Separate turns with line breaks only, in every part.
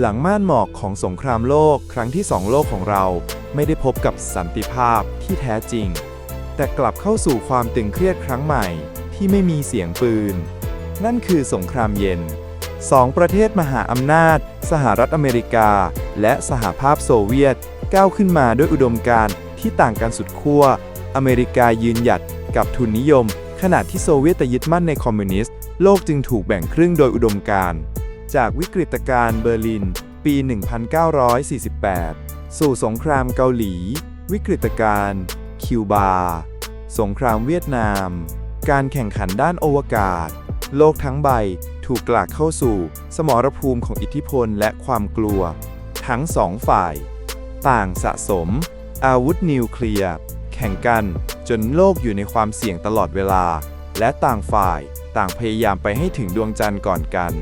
หลังม่านหมอกของสงครามโลกครั้งที่สองโลกของเราไม่ได้พบกับสันติภาพที่แท้จริง แต่กลับเข้าสู่ความตึงเครียดครั้งใหม่ที่ไม่มีเสียงปืน นั่นคือสงครามเย็นสองประเทศมหาอำนาจ สหรัฐอเมริกา และสหภาพโซเวียต ก้าวขึ้นมาด้วยอุดมการณ์ที่ต่างกันสุดขั้ว อเมริกายืนหยัดกับทุนนิยม ขณะที่โซเวียตยึดมั่นในคอมมิวนิสต์ โลกจึงถูกแบ่งครึ่งโดยอุดมการณ์ จากวิกฤตการณ์เบอร์ลิน ปี 1948 สู่สงครามเกาหลี วิกฤตการณ์คิวบา สงครามเวียดนาม การแข่งขันด้านอวกาศ โลกทั้งใบถูกกลากเข้าสู่ สมรภูมิของอิทธิพลและความกลัว ทั้งสองฝ่าย ต่างสะสม อาวุธนิวเคลียร์ แข่งกันจนโลกอยู่ในความเสี่ยงตลอดเวลา และต่างฝ่ายต่างพยายามไปให้ถึงดวงจันทร์ก่อนกัน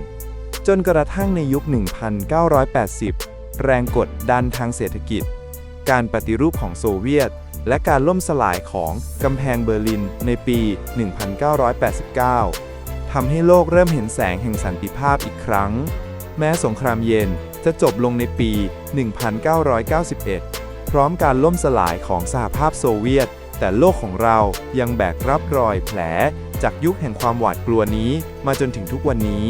จนกระทั่งในยุค 1980 แรงกดดันทางเศรษฐกิจ การปฏิรูปของโซเวียต และการล่มสลายของกำแพงเบอร์ลินในปี 1989 ทำให้โลกเริ่มเห็นแสงแห่งสันติภาพอีกครั้ง แม้สงครามเย็นจะจบลงในปี 1991 พร้อมการล่มสลายของสหภาพโซเวียต แต่โลกของเรายังแบกรับรอยแผล จากยุคแห่งความหวาดกลัวนี้มาจนถึงทุกวันนี้